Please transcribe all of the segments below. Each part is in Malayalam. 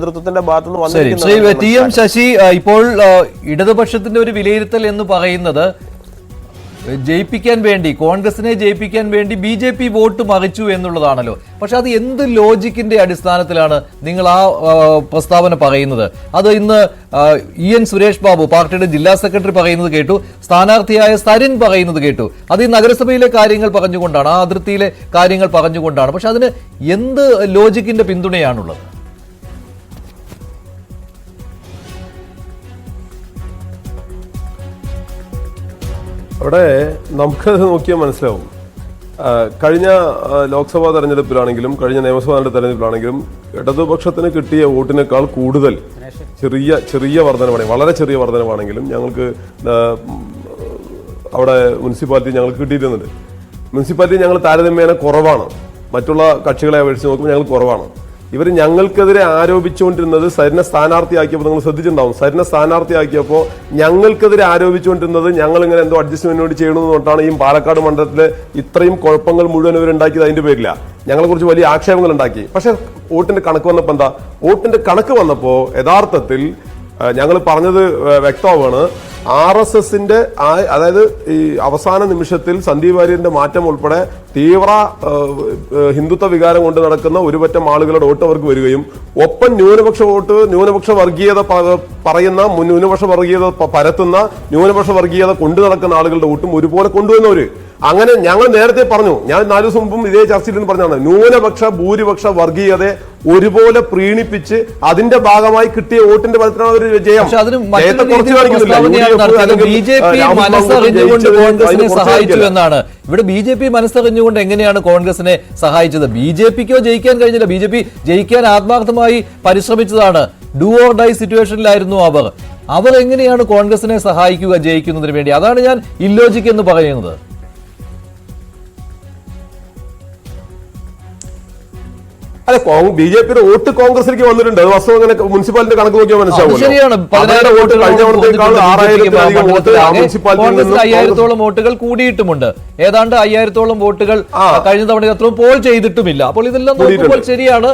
നേതൃത്വത്തിന്റെ ഭാഗത്തുനിന്ന് ശ്രീ. വന്നിരിക്കുന്നത് ടി എം ശശി ഇപ്പോൾ ഇടതുപക്ഷത്തിന്റെ ഒരു വിലയിരുത്തൽ എന്ന് പറയുന്നത് ജയിപ്പിക്കാൻ വേണ്ടി കോൺഗ്രസിനെ ജയിപ്പിക്കാൻ വേണ്ടി ബി ജെ പി വോട്ട് മറിച്ചു എന്നുള്ളതാണല്ലോ. പക്ഷെ അത് എന്ത് ലോജിക്കിന്റെ അടിസ്ഥാനത്തിലാണ് നിങ്ങൾ ആ പ്രസ്താവന പറയുന്നത്? അത് ഇന്ന് ഇ എൻ സുരേഷ് ബാബു പാർട്ടിയുടെ ജില്ലാ സെക്രട്ടറി പറയുന്നത് കേട്ടു സ്ഥാനാർത്ഥിയായ സരിൻ പറയുന്നത് കേട്ടു. അത് ഈ നഗരസഭയിലെ കാര്യങ്ങൾ പറഞ്ഞുകൊണ്ടാണ് ആ അതിർത്തിയിലെ കാര്യങ്ങൾ പറഞ്ഞുകൊണ്ടാണ്. പക്ഷെ അതിന് എന്ത് ലോജിക്കിന്റെ പിന്തുണയാണുള്ളത്? അവിടെ നമുക്കത് നോക്കിയാൽ മനസ്സിലാവും. കഴിഞ്ഞ ലോക്സഭാ തെരഞ്ഞെടുപ്പിലാണെങ്കിലും കഴിഞ്ഞ നിയമസഭാ തെരഞ്ഞെടുപ്പിലാണെങ്കിലും ഇടതുപക്ഷത്തിന് കിട്ടിയ വോട്ടിനേക്കാൾ കൂടുതൽ ചെറിയ ചെറിയ വർധനമാണ് വളരെ ചെറിയ വർധനമാണെങ്കിലും ഞങ്ങൾക്ക് അവിടെ മുനിസിപ്പാലിറ്റി ഞങ്ങൾക്ക് കിട്ടിയിരുന്നുണ്ട് മുനിസിപ്പാലിറ്റി ഞങ്ങൾ താരതമ്യേന കുറവാണ്. മറ്റുള്ള കക്ഷികളെ അപേക്ഷിച്ച് നോക്കുമ്പോൾ ഞങ്ങൾ കുറവാണ്. ഇവർ ഞങ്ങൾക്കെതിരെ ആരോപിച്ചുകൊണ്ടിരുന്നത് സരിനെ സ്ഥാനാർത്ഥിയാക്കിയപ്പോൾ നിങ്ങൾ ശ്രദ്ധിച്ചിട്ടുണ്ടാവും. സരിനെ സ്ഥാനാർത്ഥിയാക്കിയപ്പോൾ ഞങ്ങൾക്കെതിരെ ആരോപിച്ചുകൊണ്ടിരുന്നത് ഞങ്ങൾ ഇങ്ങനെ എന്തോ അഡ്ജസ്റ്റ്മെന്റ് വേണ്ടി ചെയ്യണമെന്ന് തൊട്ടാണ് ഈ പാലക്കാട് മണ്ഡലത്തിൽ ഇത്രയും കുഴപ്പങ്ങൾ മുഴുവൻ ഇവർ ഉണ്ടാക്കിയത് അതിന്റെ പേരില്ല ഞങ്ങളെ കുറിച്ച് വലിയ ആക്ഷേപങ്ങൾ ഉണ്ടാക്കി. പക്ഷെ വോട്ടിന്റെ കണക്ക് വന്നപ്പോൾ എന്താ? വോട്ടിന്റെ കണക്ക് വന്നപ്പോൾ യഥാർത്ഥത്തിൽ ഞങ്ങൾ പറഞ്ഞത് വ്യക്തമാണ് ആർ എസ് എസിന്റെ അതായത് ഈ അവസാന നിമിഷത്തിൽ സന്ദീപ് വാര്യന്റെ മാറ്റം ഉൾപ്പെടെ തീവ്ര ഹിന്ദുത്വ വികാരം കൊണ്ട് നടക്കുന്ന ഒരുപറ്റം ആളുകളുടെ വോട്ട് അവർക്ക് വരികയും ഒപ്പം ന്യൂനപക്ഷ വോട്ട് ന്യൂനപക്ഷ വർഗീയത പറയുന്ന ന്യൂനപക്ഷ വർഗീയത പരത്തുന്ന ന്യൂനപക്ഷ വർഗീയത കൊണ്ടു നടക്കുന്ന ആളുകളുടെ വോട്ടും ഒരുപോലെ കൊണ്ടുവന്നവര്. അങ്ങനെ ഞങ്ങൾ നേരത്തെ പറഞ്ഞു ഞാൻ നാല് ദിവസം മുമ്പും ഇതേ ചർച്ചയിൽ നിന്ന് പറഞ്ഞതാണ് ന്യൂനപക്ഷ ഭൂരിപക്ഷ വർഗീയതയെ ഒരുപോലെ പ്രീണിപ്പിച്ച് അതിന്റെ ഭാഗമായി കിട്ടിയ വോട്ടിന്റെ ഫലത്തിലാണ് ഒരു ജയം. ജയത്തെ കുറച്ച് കാണിക്കുന്നില്ല. ഇവിടെ ബി ജെ പി മനസ്സറിഞ്ഞുകൊണ്ട് എങ്ങനെയാണ് കോൺഗ്രസിനെ സഹായിച്ചത്? ബി ജെ പിക്കോ ജയിക്കാൻ കഴിഞ്ഞില്ല? ബി ജെ പി ജയിക്കാൻ ആത്മാർത്ഥമായി പരിശ്രമിച്ചതാണ്. ഡു ഓർ ഡൈ സിറ്റുവേഷനിലായിരുന്നു അവർ. അവർ എങ്ങനെയാണ് കോൺഗ്രസിനെ സഹായിക്കുക ജയിക്കുന്നതിന് വേണ്ടി? അതാണ് ഞാൻ ഇല്ലോജിക് എന്ന് പറയുന്നത്. അല്ല ബി ജെ പിയുടെ വോട്ട് കോൺഗ്രസിലേക്ക് വന്നിട്ടുണ്ട്. അത് വസ്തു അങ്ങനെ മുനിസിപ്പാലിറ്റി കണക്ക് നോക്കിയാൽ മനസ്സിലാവും വോട്ട് കഴിഞ്ഞ തവണത്തേക്കാൾ ആറായിരത്തിലധികം വോട്ട് ആ മുനിസിപ്പാലിറ്റിയിൽ കോൺഗ്രസിന് അയ്യായിരത്തോളം വോട്ടുകൾ കൂടിയിട്ടുമുണ്ട്. ഏതാണ്ട് അയ്യായിരത്തോളം വോട്ടുകൾ കഴിഞ്ഞ തവണ അത്രയും പോൾ ചെയ്തിട്ടുമില്ല. അപ്പോൾ ഇതെല്ലാം നോക്കുമ്പോൾ ശരിയാണ്.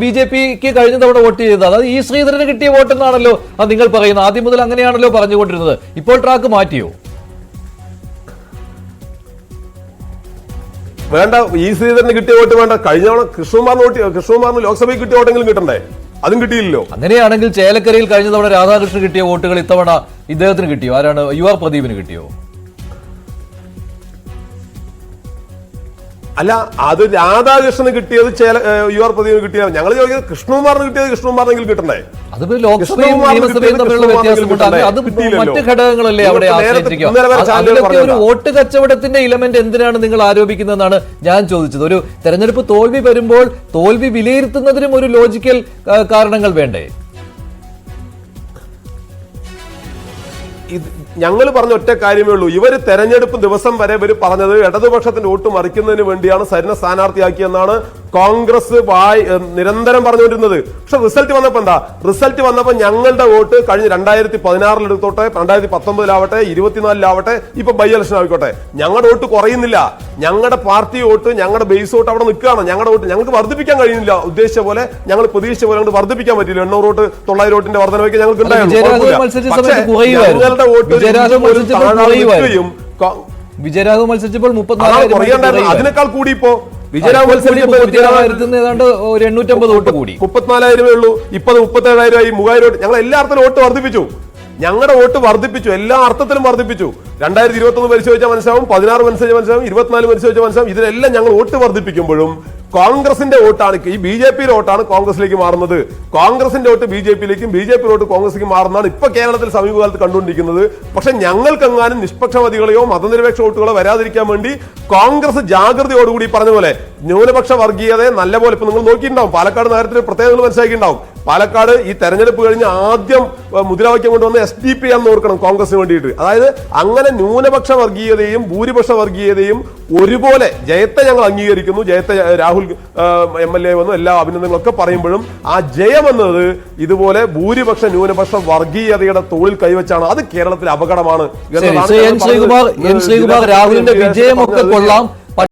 ബി ജെ പിക്ക് കഴിഞ്ഞ തവണ വോട്ട് ചെയ്തത്. അതായത് ഈ ശ്രീധരന് കിട്ടിയ വോട്ടെന്നാണല്ലോ നിങ്ങൾ പറയുന്നത്. ആദ്യം മുതൽ അങ്ങനെയാണല്ലോ പറഞ്ഞുകൊണ്ടിരുന്നത്. ഇപ്പോൾ ട്രാക്ക് മാറ്റിയോ? വേണ്ട ഈ ശ്രീധരന് കിട്ടിയ വോട്ട് വേണ്ട. കഴിഞ്ഞ തവണ കൃഷ്ണകുമാറിന് വോട്ട് കൃഷ്ണകുമാറിന് ലോക്സഭയിൽ കിട്ടിയ വോട്ടെങ്കിലും കിട്ടണ്ടേ? അതും കിട്ടിയില്ലല്ലോ. അങ്ങനെയാണെങ്കിൽ ചേലക്കരയിൽ കഴിഞ്ഞ തവണ രാധാകൃഷ്ണൻ കിട്ടിയ വോട്ടുകൾ ഇത്തവണ ഇദ്ദേഹത്തിന് കിട്ടിയോ? ആരാണ്? യു ആർ പ്രദീപിന് കിട്ടിയോ? അല്ല അത് രാധാകൃഷ്ണന് കിട്ടിയത് ചേല യു ആർ പ്രദീപിന് കിട്ടിയത് ഞങ്ങൾ ചോദിക്കുന്നത് കൃഷ്ണകുമാറിന് കിട്ടിയത് കൃഷ്ണകുമാറിനെങ്കിലും കിട്ടണ്ടേ? ഒരു വോട്ട് കച്ചവടത്തിന്റെ ഇലമെന്റ് എന്തിനാണ് നിങ്ങൾ ആരോപിക്കുന്നതെന്നാണ് ഞാൻ ചോദിച്ചത്. ഒരു തെരഞ്ഞെടുപ്പ് തോൽവി വരുമ്പോൾ തോൽവി വിലയിരുത്തുന്നതിനും ഒരു ലോജിക്കൽ കാരണങ്ങൾ വേണ്ടേ? ഞങ്ങൾ പറഞ്ഞ ഒറ്റ കാര്യമേ ഉള്ളൂ. ഇവർ തെരഞ്ഞെടുപ്പ് ദിവസം വരെ ഇവർ പറഞ്ഞത് ഇടതുപക്ഷത്തിന്റെ വോട്ട് മറിക്കുന്നതിന് വേണ്ടിയാണ് സരിനെ സ്ഥാനാർത്ഥിയാക്കിയെന്നാണ് കോൺഗ്രസ് വായ് നിരന്തരം പറഞ്ഞുകൊണ്ടിരുന്നത്. പക്ഷെ റിസൾട്ട് വന്നപ്പോ എന്താ? റിസൾട്ട് വന്നപ്പോ ഞങ്ങളുടെ വോട്ട് കഴിഞ്ഞ രണ്ടായിരത്തി പതിനാറിൽ എടുത്തോട്ടെ രണ്ടായിരത്തി പത്തൊമ്പതിലാവട്ടെ ഇരുപത്തിനാലിലാവട്ടെ ഇപ്പൊ ബൈ ഇലക്ഷൻ ആയിക്കോട്ടെ. ഞങ്ങളുടെ വോട്ട് കുറയുന്നില്ല. ഞങ്ങളുടെ പാർട്ടി വോട്ട് ഞങ്ങളുടെ ബേസ് വോട്ട് അവിടെ നിൽക്കുകയാണ്. ഞങ്ങളുടെ വോട്ട് ഞങ്ങൾക്ക് വർദ്ധിപ്പിക്കാൻ കഴിയുന്നില്ല. ഉദ്ദേശിച്ച പോലെ ഞങ്ങൾ പ്രതീക്ഷിച്ച പോലെ അങ്ങോട്ട് വർദ്ധിപ്പിക്കാൻ പറ്റില്ല. എണ്ണൂറ് വോട്ട് തൊള്ളായിരം വോട്ടിന്റെ വർദ്ധനവൊക്കെ ഞങ്ങൾക്ക് ഉണ്ടായിരുന്നു. ഞങ്ങളുടെ വോട്ട് വിജയരാഘവ് മത്സരിച്ചപ്പോൾ മുപ്പത്തിനാല് അതിനേക്കാൾ കൂടി ഇപ്പോ ഏതാണ്ട് ഒരു എണ്ണൂറ്റമ്പത് വോട്ട് കൂടി. മുപ്പത്തിനാലായിരമേ ഉള്ളൂ. ഇപ്പൊ അത് മുപ്പത്തേഴായിരം ആയി മൂവായിരം വോട്ട്. ഞങ്ങൾ എല്ലാ അർത്ഥത്തിലും വോട്ട് വർദ്ധിപ്പിച്ചു. ഞങ്ങളുടെ വോട്ട് വർദ്ധിപ്പിച്ചു. എല്ലാ അർത്ഥത്തിലും വർദ്ധിപ്പിച്ചു. രണ്ടായിരത്തി ഇരുപത്തി ഒന്ന് പരിശോധിച്ചാൽ മനസ്സിലാവും പതിനാറ് പരിശോധിച്ചാൽ മനസ്സിലാവും ഇരുപത്തിനാല് പരിശോധിച്ച മനസ്സിലാവും. ഇതിലെല്ലാം ഞങ്ങൾ വോട്ട് വർദ്ധിപ്പിക്കുമ്പോഴും കോൺഗ്രസിന്റെ വോട്ടാണ് ഈ ബി ജെ പിയിലെ വോട്ടാണ് കോൺഗ്രസിലേക്ക് മാറുന്നത്. കോൺഗ്രസിന്റെ വോട്ട് ബി ജെ പിയിലേക്കും ബി ജെ പി വോട്ട് കോൺഗ്രസിലേക്ക് മാറുന്നതാണ് ഇപ്പൊ കേരളത്തിൽ സമീപകാലത്ത് കണ്ടുകൊണ്ടിരിക്കുന്നത്. പക്ഷെ ഞങ്ങൾക്കെങ്ങാനും നിഷ്പക്ഷമതികളെയോ മതനിരപേക്ഷ വോട്ടുകളോ വരാതിരിക്കാൻ വേണ്ടി കോൺഗ്രസ് ജാഗ്രതയോടുകൂടി പറഞ്ഞ പോലെ ന്യൂനപക്ഷ വർഗീയതയെ നല്ല പോലെ ഇപ്പൊ നിങ്ങൾ നോക്കിയിട്ടുണ്ടാവും. പാലക്കാട് നഗരത്തിൽ പ്രത്യേകതകൾ മനസ്സിലാക്കിയിട്ടുണ്ടാവും. പാലക്കാട് ഈ തെരഞ്ഞെടുപ്പ് കഴിഞ്ഞ് ആദ്യം മുദ്രാവാക്യം കൊണ്ടുവന്ന എസ് ഡി പി എന്ന് ഓർക്കണം കോൺഗ്രസിന് വേണ്ടിയിട്ട്. അതായത് അങ്ങനെ ന്യൂനപക്ഷ വർഗീയതയും ഭൂരിപക്ഷ വർഗീയതയും ഒരുപോലെ ജയത്തെ ഞങ്ങൾ അംഗീകരിക്കുന്നു. ജയത്തെ രാഹുൽ എം എൽ എ വന്നു എല്ലാ അഭിനന്ദനങ്ങളൊക്കെ പറയുമ്പോഴും ആ ജയം എന്നത് ഇതുപോലെ ഭൂരിപക്ഷ ന്യൂനപക്ഷ വർഗീയതയുടെ തോളിൽ കൈവച്ചാണ്. അത് കേരളത്തിൽ അപകടമാണ് ശ്രീകുമാർ ശ്രീകുമാർ രാഹുലിന്റെ വിജയമൊക്കെ കൊള്ളാം.